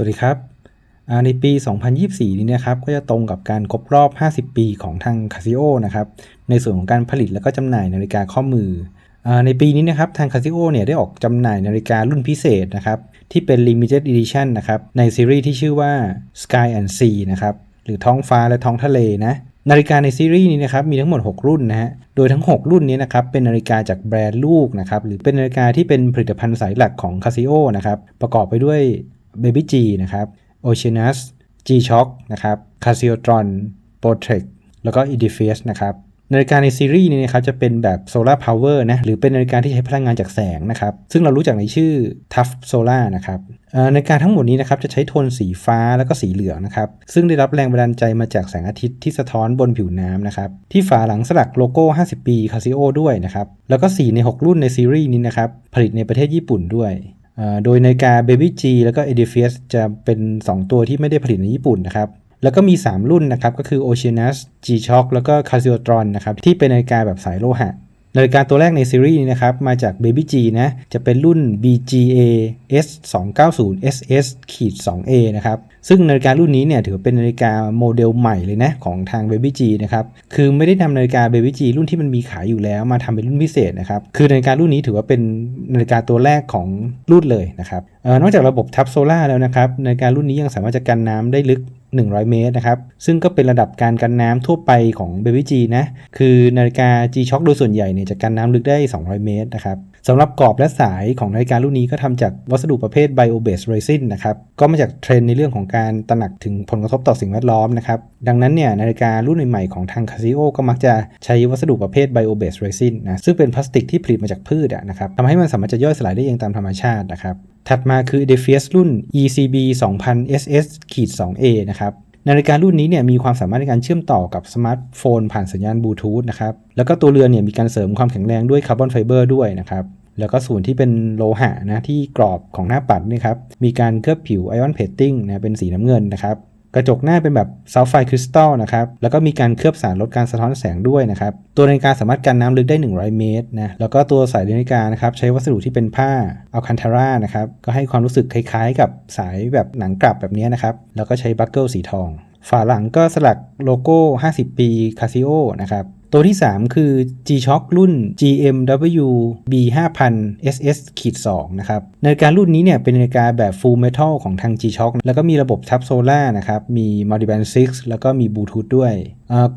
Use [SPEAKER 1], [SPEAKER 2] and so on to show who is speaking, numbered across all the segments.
[SPEAKER 1] สวัสดีครับ ในปี 2024 นี้นะครับ ก็จะตรงกับการครบรอบ 50 ปีของทาง Casio นะครับ ในส่วนของการผลิตและก็จำหน่ายนาฬิกาข้อมืออในปีนี้นะครับ ทาง Casio เนี่ยได้ออกจำหน่ายนาฬิการุ่นพิเศษนะครับ ที่เป็น Limited Edition นะครับ ในซีรีส์ที่ชื่อว่า Sky and Sea นะครับ หรือท้องฟ้าและท้องทะเลนะ นาฬิกาในซีรีส์นี้นะครับ มีทั้งหมด 6 รุ่นนะฮะ โดยทั้ง 6 รุ่นนี้นะครับ เป็นนาฬิกาจากแบรนด์ลูกนะครับ หรือเป็นนาฬิกาที่เป็นผลิตภัณฑ์สายหลักของ Casio นะครับ ประกอบไปด้วย Baby G นะครับ Oceanus G-Shock นะครับ Casiotron Protrek แล้วก็ Edifice นะครับนาฬิกาในซีรีส์นี้นะครับจะเป็นแบบ Solar Power นะหรือเป็นนาฬิกาที่ใช้พลังงานจากแสงนะครับ ซึ่งเรารู้จักในชื่อ Tough Solar นะครับนาฬิกาทั้งหมดนี้นะครับจะใช้โทนสีฟ้าแล้วก็สีเหลืองนะครับ ซึ่งได้รับแรงบันดาลใจมาจากแสงอาทิตย์ที่สะท้อนบนผิวน้ำนะครับที่ฝาหลังสลักโลโก้ 50 ปี Casio ด้วยนะครับแล้วก็ 4 ใน 6 รุ่นในซีรีส์นี้นะครับผลิตในประเทศญี่ปุ่นด้วย โดยนาฬิกา Baby G แล้วก็ Edifius จะเป็น 2 ตัวที่ไม่ได้ผลิตในญี่ปุ่นนะครับ แล้วก็มี 3 รุ่นนะครับ ก็คือ Oceanus G-Shock แล้วก็ Casiotron นะครับ ที่เป็นนาฬิกาแบบสายโลหะ นาฬิกาตัวแรกในซีรีส์นี้นะครับ มาจาก Baby G นะ จะเป็นรุ่น BGA S290 SS 2A นะครับ ซึ่งนาฬิการุ่นนี้เนี่ยถือเป็นนาฬิกาโมเดลใหม่เลยนะของทาง Baby G นะครับ คือไม่ได้นำนาฬิกา Baby G รุ่นที่มันมีขายอยู่แล้วมาทำเป็นรุ่นพิเศษนะครับ คือนาฬิการุ่นนี้ถือว่าเป็นนาฬิกาตัวแรกของรุ่นเลยนะครับนอกจากระบบทับโซล่าแล้วนะครับนาฬิการุ่นนี้ยังสามารถจะกันน้ำได้ลึก100 เมตรนะครับ ซึ่งก็เป็นระดับการกันน้ำทั่วไปของ Baby G นะ คือนาฬิกา G-Shock โดยส่วนใหญ่เนี่ยจะกันน้ำลึกได้ 200 เมตรนะครับสำหรับกรอบและสายของนาฬิการุ่นนี้ก็ทำจากวัสดุประเภท bio based resin นะครับ ก็มาจากเทรนในเรื่องของการการตระหนักถึงผลกระทบต่อสิ่งแวดล้อมนะครับดังนั้นเนี่ยนาฬิการุ่นใหม่ๆของทาง Casio ก็มักจะใช้วัสดุประเภท bio based resin นะซึ่งเป็นพลาสติกที่ผลิตมาจากพืชนะครับทำให้มันสามารถจะย่อยสลายได้เองตามธรรมชาตินะครับถัดมาคือ d e f i u s รุ่น ECB 2000 SS 2A นะครับนาฬิการุ่นนี้เนี่ยมีความสามารถในการเชื่อมต่อกับสมาร์ทโฟนผ่านสัญญาณบลูทูธนะครับ แล้วก็ตัวเรือนเนี่ยมีการเสริมความแข็งแรงด้วยคาร์บอนไฟเบอร์ด้วยนะครับ แล้วก็ส่วนที่เป็นโลหะนะที่กรอบของหน้าปัดนี่ครับ มีการเคลือบผิวไอออนเพตติ้งนะเป็นสีน้ำเงินนะครับ กระจกหน้าเป็นแบบซัลไฟคริสตัลนะครับ แล้วก็มีการเคลือบสารลดการสะท้อนแสงด้วยนะครับ ตัวนาฬิกาสามารถกันน้ำลึกได้ 100 เมตรนะ แล้วก็ตัวสายนาฬิกานะครับใช้วัสดุที่เป็นผ้าอัลคันทาร่านะครับ ก็ให้ความรู้สึกคล้ายๆ กับสายแบบหนังกลับแบบนี้นะครับ แล้วก็ใช้บัคเกิลสีทอง ฝาหลังก็สลักโลโก้ 50 ปี Casio นะครับ ตัวที่ 3 คือ G-Shock รุ่น GMW B5000 SS 2นะครับ นาฬิการุ่นนี้เนี่ยเป็นนาฬิกาแบบ Full Metal ของทาง G-Shock แล้วก็มีระบบทับโซล่านะครับ มี Multiband 6 แล้วก็มีบลูทูธด้วย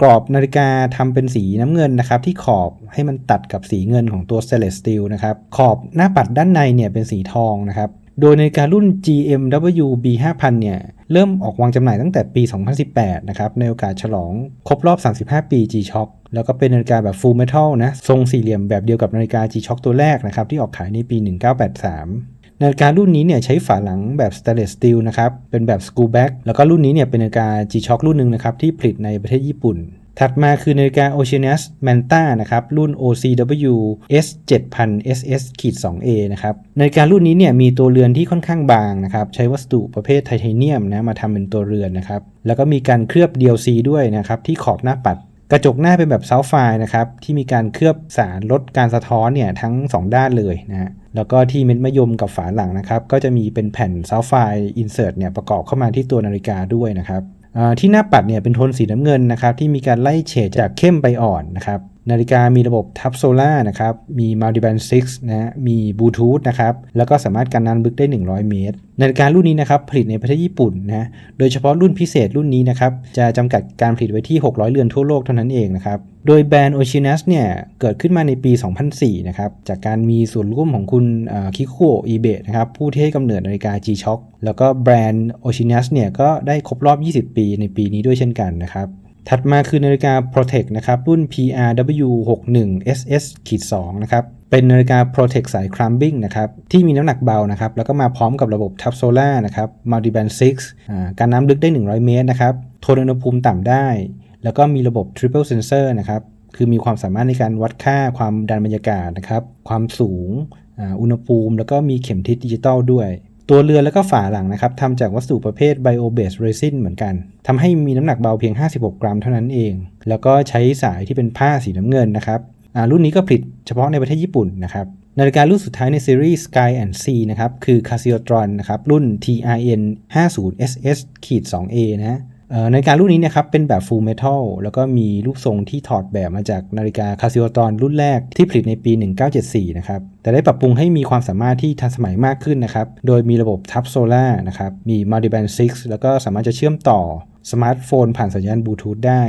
[SPEAKER 1] กรอบนาฬิกาทำเป็นสีน้ำเงินนะครับ ที่ขอบให้มันตัดกับสีเงินของตัว Stainless Steel นะครับ ขอบหน้าปัดด้านในเนี่ยเป็นสีทองนะครับ โดยในการุ่น GMW B5000 เนี่ย เริ่มออกวางจำหน่ายตั้งแต่ปี 2018 นะครับ ในโอกาสฉลองครบรอบ 35 ปี G-Shock แล้วก็เป็นนาฬิกาแบบ Full Metal นะ ทรงสี่เหลี่ยมแบบเดียวกับนาฬิกา G-Shock ตัวแรกนะครับ ที่ออกขายในปี 1983นาฬิการุ่นนี้เนี่ยใช้ฝาหลังแบบ stainless steel นะครับ เป็นแบบ screw back แล้วก็รุ่นนี้เนี่ยเป็นนาฬิกา G-Shock รุ่นหนึ่งนะครับ ที่ผลิตในประเทศญี่ปุ่น ถัดมาคือนาฬิกา Oceanus Manta นะครับรุ่น OCW S 7000 SS 2A นะครับนาฬิการุ่นนี้เนี่ยมีตัวเรือนที่ค่อนข้างบางนะครับใช้วัสดุประเภทไทเทเนียมนะมาทำเป็นตัวเรือนนะครับแล้วก็มีการเคลือบ DLC ด้วยนะครับที่ขอบหน้าปัด กระจกหน้าเป็นแบบเซลไฟนะครับที่มีการเคลือบสารลดการสะท้อนเนี่ยทั้ง 2 ด้านเลยนะแล้วก็ที่เม็ดมะยมกับฝาหลังนะครับก็จะมีเป็นแผ่นเซลไฟอินเสิร์ตเนี่ยประกอบเข้ามาที่ตัวนาฬิกาด้วยนะครับ ที่หน้าปัดเนี่ยเป็นโทนสีน้ำเงินนะครับที่มีการไล่เฉดจากเข้มไปอ่อนนะครับ นาฬิกามีระบบทับโซล่านะครับ มีมัลติแบนด์6นะ มีบลูทูธนะครับ แล้วก็สามารถกันน้ำลึกได้ 100 เมตร นาฬิการุ่นนี้นะครับ ผลิตในประเทศญี่ปุ่นนะ โดยเฉพาะรุ่นพิเศษรุ่นนี้นะครับ จะจำกัดการผลิตไว้ที่ 600 เรือนทั่วโลกเท่านั้นเองนะครับ โดยแบรนด์โอชินัสเนี่ย เกิดขึ้นมาในปี 2004 นะครับ จากการมีส่วนร่วมของคุณคิคุโคอีเบะนะครับ ผู้ที่ให้กำเนิดนาฬิกา G-Shock แล้วก็แบรนด์โอชินัสเนี่ย ก็ได้ครบรอบ 20 ปีในปีนี้ด้วยเช่นกันนะครับ ถัดมาคือนาฬิกา Protect นะครับ รุ่น PRW 61 SS 2 นะครับ เป็นนาฬิกา Protect สาย Climbing นะครับ ที่มีน้ำหนักเบานะครับ แล้วก็มาพร้อมกับระบบทับโซล่านะครับ Multiband 6การน้ำลึกได้ 100 เมตรนะครับทนอุณหภูมิต่ำได้ แล้วก็มีระบบ Triple Sensor นะครับ คือมีความสามารถในการวัดค่าความดันบรรยากาศนะครับ ความสูง อุณหภูมิ แล้วก็มีเข็มทิศดิจิตอลด้วย ตัวเรือและก็ฝาหลังนะครับทำจากวัสดุประเภทไบโอเบสเรซินเหมือนกันทำให้มีน้ำหนักเบาเพียง 56 กรัมเท่านั้นเอง แล้วก็ใช้สายที่เป็นผ้าสีน้ำเงินนะครับรุ่นนี้ก็ผลิตเฉพาะในประเทศญี่ปุ่นนะครับนาฬิการุ่นสุดท้ายในซีรีส์ Sky and Sea นะครับ คือ Casiotron นะครับ รุ่น TRN 50 SS 2A นะ นาฬิการุ่นนี้นะครับเป็นแบบ Full Metal แล้วก็มีรูปทรงที่ถอดแบบมาจากนาฬิกา Casiotron รุ่นแรกที่ผลิตในปี 1974 นะครับ แต่ได้ปรับปรุงให้มีความสามารถที่ทันสมัยมากขึ้นนะครับ โดยมีระบบทับโซล่านะครับ มี Multiband 6แล้วก็สามารถจะเชื่อมต่อสมาร์ทโฟนผ่านสัญญาณบลูทูธได้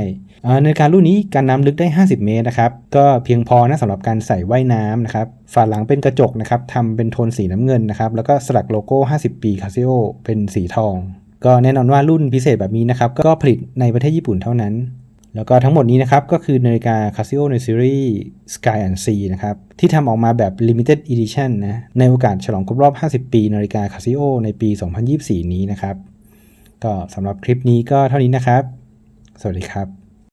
[SPEAKER 1] อ่านาฬิการรุ่นนี้การน้ำลึกได้ 50 เมตรนะครับ ก็เพียงพอนะสำหรับการใส่ว่ายน้ำนะครับ ฝาหลังเป็นกระจกนะครับทำเป็นโทนสีน้ำเงินนะครับ แล้วก็สลักโลโก้ 50 ปี Casio เป็นสีทอง ก็แน่นอนว่ารุ่นพิเศษแบบนี้นะครับ ก็ผลิตในประเทศญี่ปุ่นเท่านั้น แล้วก็ทั้งหมดนี้นะครับ ก็คือนาฬิกา Casio ในซีรีส์ Sky and Sea นะครับ ที่ทำออกมาแบบ Limited Edition นะ ในโอกาสฉลองครบรอบ 50 ปีนาฬิกา Casio ในปี 2024 นี้นะครับ ก็สำหรับคลิปนี้ก็เท่านี้นะครับ สวัสดีครับ